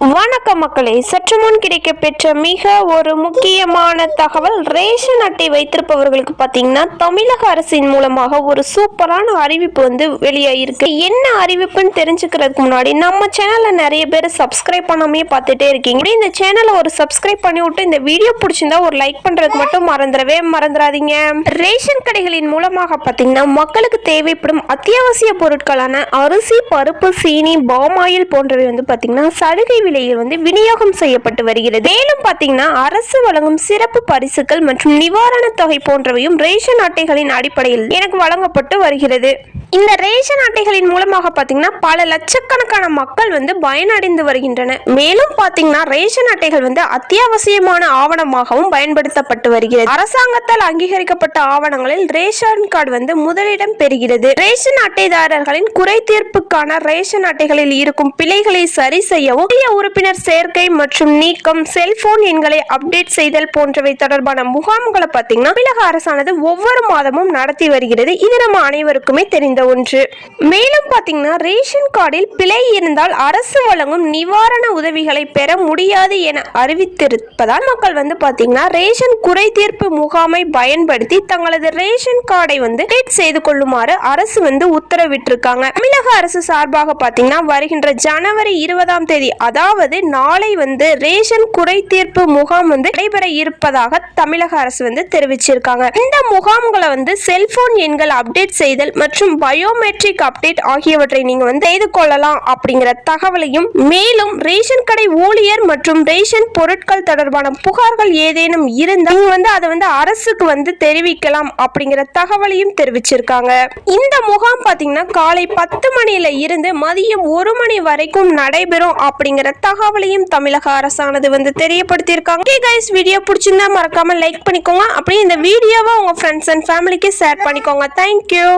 வணக்கம் மக்களே சற்று முன் கிடைக்கப்பெற்ற மிக ஒரு முக்கியமான தகவல் ரேஷன் அட்டை வைத்திருப்பவர்களுக்கு பார்த்தீங்கன்னா தமிழக அரசின் மூலமாக ஒரு சூப்பரான அறிவிப்பு வந்து வெளியாகிருக்கு என்ன அறிவிப்புன்னு தெரிஞ்சுக்கிறதுக்கு முன்னாடி நம்ம சேனலை நிறைய பேர் சப்ஸ்கிரைப் பண்ணாமே பார்த்துட்டே இருக்கீங்க. இந்த சேனலை ஒரு சப்ஸ்கிரைப் பண்ணி விட்டு இந்த வீடியோ பிடிச்சிருந்தா ஒரு லைக் பண்ணுறதுக்கு மட்டும் மறந்துடவே மறந்துடாதீங்க. ரேஷன் கடைகளின் மூலமாக பார்த்தீங்கன்னா மக்களுக்கு தேவைப்படும் அத்தியாவசிய பொருட்களான அரிசி பருப்பு சீனி பாமாயில் போன்றவை வந்து பார்த்தீங்கன்னா சலுகை விலையில் வந்து விநியோகம் செய்யப்பட்டு வருகிறது. மேலும் பார்த்தீங்கன்னா அரசு வழங்கும் சிறப்பு பரிசுகள் மற்றும் நிவாரணத் தொகை போன்றவையும் ரேஷன் அட்டைகளின் அடிப்படையில் எனக்கு வழங்கப்பட்டு வருகிறது. இந்த ரேஷன் அட்டைகளின் மூலமாக பார்த்தீங்கன்னா பல லட்சக்கணக்கான மக்கள் வந்து பயனடைந்து வருகின்றன மேலும் பார்த்தீங்கன்னா ரேஷன் அட்டைகள் வந்து அத்தியாவசியமான ஆவணமாகவும் பயன்படுத்தப்பட்டு வருகிறது. அரசாங்கத்தால் அங்கீகரிக்கப்பட்ட ஆவணங்களில் ரேஷன் கார்டு வந்து முதலிடம் பெறுகிறது. ரேஷன் அட்டைதாரர்களின் குறை தீர்ப்புக்கான ரேஷன் அட்டைகளில் இருக்கும் பிழைகளை சரி செய்யவும் புதிய உறுப்பினர் சேர்க்கை மற்றும் நீக்கம் செல்போன் எண்களை அப்டேட் செய்தல் போன்றவை தொடர்பான முகாம்களை பார்த்தீங்கன்னா தமிழக அரசானது ஒவ்வொரு மாதமும் நடத்தி வருகிறது. இது நம்ம அனைவருக்குமே தெரிந்து ஒன்று. மேலும் பார்த்தீங்கன்னா ரேஷன் கார்டில் பிழை இருந்தால் அரசு வழங்கும் நிவாரண உதவிகளை பெற முடியாது என அறிவித்திருப்பதால் மக்கள் வந்து பார்த்தீங்கன்னா ரேஷன் குறை தீர்ப்பு முகாமை பயன்படுத்தி தங்களது ரேஷன் கார்டை வந்து செய்து கொள்ளுமாறு அரசு வந்து உத்தரவிட்டிருக்காங்க. தமிழக அரசு சார்பாக பார்த்தீங்கன்னா வருகின்ற ஜனவரி இருபதாம் தேதி அதாவது நாளை வந்து ரேஷன் குறை தீர்ப்பு முகாம் வந்து நடைபெற இருப்பதாக தமிழக அரசு வந்து தெரிவிச்சிருக்காங்க. இந்த முகாம்களை வந்து செல்போன் எண்கள் அப்டேட் செய்தல் மற்றும் பயோமெட்ரிக் அப்டேட் ஆகியவற்றை நீங்க வந்து செய்து கொள்ளலாம் அப்படிங்கிற தகவலையும் மேலும் ரேஷன் கடை ஊழியர் மற்றும் ரேஷன் பொருட்கள் தொடர்பான புகார்கள் ஏதேனும் இருந்தால் வந்து அதை வந்து அரசுக்கு வந்து தெரிவிக்கலாம் அப்படிங்கிற தகவலையும் தெரிவிச்சிருக்காங்க. இந்த முகாம் பாத்தீங்கன்னா காலை பத்து மணியில இருந்து மதியம் ஒரு மணி வரைக்கும் நடைபெறும் அப்படிங்கிற தகவலையும் தமிழக அரசானது வந்து தெரியப்படுத்தியிருக்காங்க. ஓகே கைஸ் வீடியோ பிடிச்சிருந்தா மறக்காம லைக் பண்ணிக்கோங்க. அப்படியே இந்த வீடியோவை உங்க ஃப்ரெண்ட்ஸ் அண்ட் ஃபேமிலிக்கு ஷேர் பண்ணிக்கோங்க. Thank you